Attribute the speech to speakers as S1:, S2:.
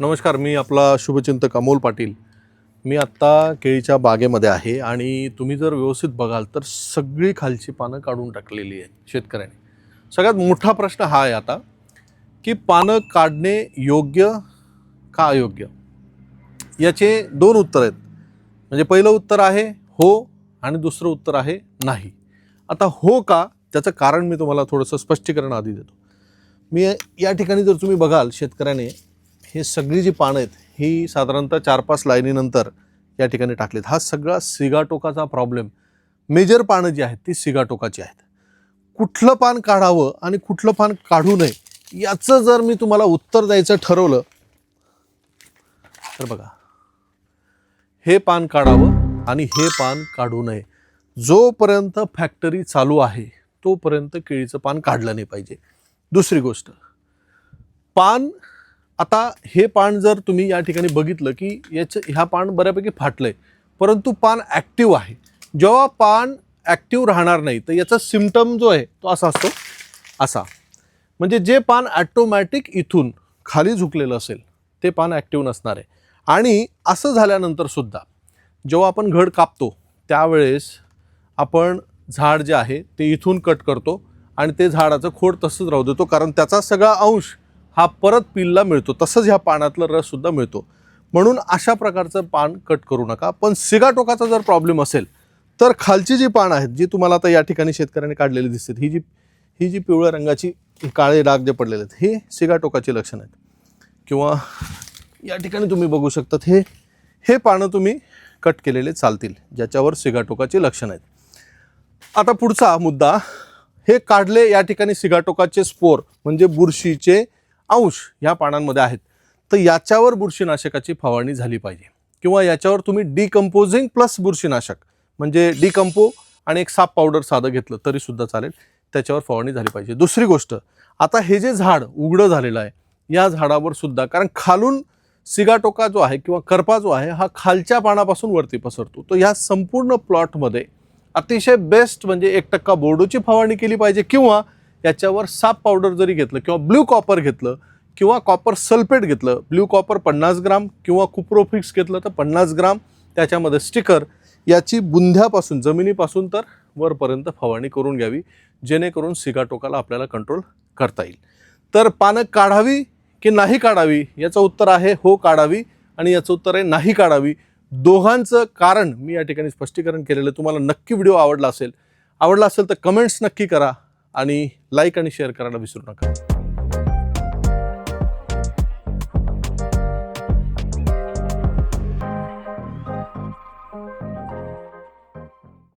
S1: नमस्कार मी आपला शुभचिंतक अमोल पाटील. मी आत्ता केळीच्या बागेमध्ये आहे आणि तुम्ही जर व्यवस्थित बघाल तर सगळी खालची पानं काढून टाकलेली आहेत शेतकऱ्याने. सगळ्यात मोठा प्रश्न हा आहे आता की पानं काढणे योग्य का अयोग्य? याचे दोन उत्तर आहेत. म्हणजे पहिलं उत्तर आहे हो आणि दुसरं उत्तर आहे नाही. आता हो का? त्याचं कारण मी तुम्हाला थोडंसं स्पष्टीकरण आधी देतो. मी या ठिकाणी जर तुम्ही बघाल शेतकऱ्याने हे सगळी जी पानं आहेत ही साधारणतः चार पाच लाईनीनंतर या ठिकाणी टाकलीत. हा सगळा सिगाटोकाचा प्रॉब्लेम मेजर पानं जी आहेत ती सिगाटोकाची आहेत. कुठलं पान काढावं आणि कुठलं पान काढू नये याचं जर मी तुम्हाला उत्तर द्यायचं ठरवलं तर बघा. हे पान काढावं आणि हे पान काढू नये. जोपर्यंत फॅक्टरी चालू आहे तोपर्यंत केळीचं पान काढलं नाही पाहिजे. दुसरी गोष्ट पान आता हे पान जर तुम्ही या ठिकाणी बघितलं की याचं ह्या पान बऱ्यापैकी फाटलंय. परंतु पान ॲक्टिव्ह आहे. जेव्हा पान ॲक्टिव्ह राहणार नाही तर याचा सिमटम जो आहे तो असा असतो. असा. म्हणजे जे पान ॲटोमॅटिक इथून खाली झुकलेलं असेल ते पान ॲक्टिव्ह नसणार आहे. आणि असं झाल्यानंतर सुद्धा जेव्हा आपण घड कापतो त्यावेळेस आपण झाड जे आहे ते इथून कट करतो आणि ते झाडाचं खोड तसंच राहू देतो. कारण त्याचा सगळा अंश हा परत पिल्ला मिळतो. तसंच ह्या पानातलं रससुद्धा मिळतो. म्हणून अशा प्रकारचं पान कट करू नका. पण सिगाटोकाचा जर प्रॉब्लेम असेल तर खालची जी पानं आहेत जी तुम्हाला आता या ठिकाणी शेतकऱ्याने काढलेली दिसतात ही जी ही जी पिवळ्या रंगाची काळे डाग जे पडलेले आहेत हे सिगाटोकाची लक्षणं आहेत. किंवा या ठिकाणी तुम्ही बघू शकतात हे हे पानं तुम्ही कट केलेले चालतील ज्याच्यावर सिगाटोकाची लक्षणं आहेत. आता पुढचा मुद्दा हे काढले या ठिकाणी सिगाटोकाचे स्पोर म्हणजे बुरशीचे अंश ह्या पानांमध्ये आहेत. तर याच्यावर बुरशीनाशकाची फवारणी झाली पाहिजे. किंवा याच्यावर तुम्ही डिकम्पोजिंग प्लस बुरशीनाशक म्हणजे डिकम्पो आणि एक साप पावडर साधं घेतलं तरीसुद्धा चालेल त्याच्यावर फवारणी झाली पाहिजे. दुसरी गोष्ट आता हे जे झाड उघडं झालेलं आहे या झाडावर सुद्धा कारण खालून सिगाटोका जो आहे किंवा करपा जो आहे हा खालच्या पानापासून वरती पसरतो. तर ह्या संपूर्ण प्लॉटमध्ये अतिशय बेस्ट म्हणजे एक टक्का बोर्डोची फवारणी केली पाहिजे किंवा याच्यावर साप पावडर जरी घेतलं किंवा ब्ल्यू कॉपर घेतलं किंवा कॉपर सल्फेट घेतलं ब्ल्यू कॉपर पन्नास ग्राम किंवा कुप्रोफिक्स घेतलं तर पन्नास ग्राम त्याच्यामध्ये स्टिकर याची बुंध्यापासून जमिनीपासून तर वरपर्यंत फवारणी करून घ्यावी जेणेकरून सिगाटोकाला आपल्याला कंट्रोल करता येईल. तर पानं काढावी की नाही काढावी? याचं उत्तर आहे हो काढावी. आणि याचं उत्तर आहे नाही काढावी. दोघांचं कारण मी या ठिकाणी स्पष्टीकरण केलेलं तुम्हाला नक्की व्हिडिओ आवडला असेल आवडला असेल तर कमेंट्स नक्की करा. आणि लाईक आणि शेअर करायला विसरू नका.